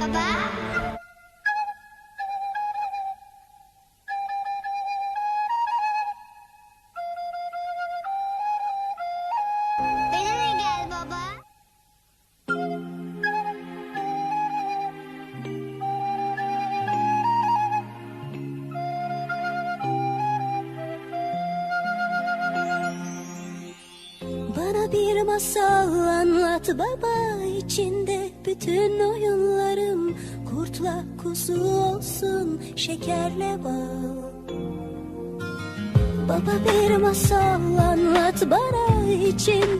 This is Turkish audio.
Baba. Benimle gel baba. Bana bir masal anlat baba içinde bütün Kurtla kuzu olsun şekerle bal. Baba bir masal anlat bana içinde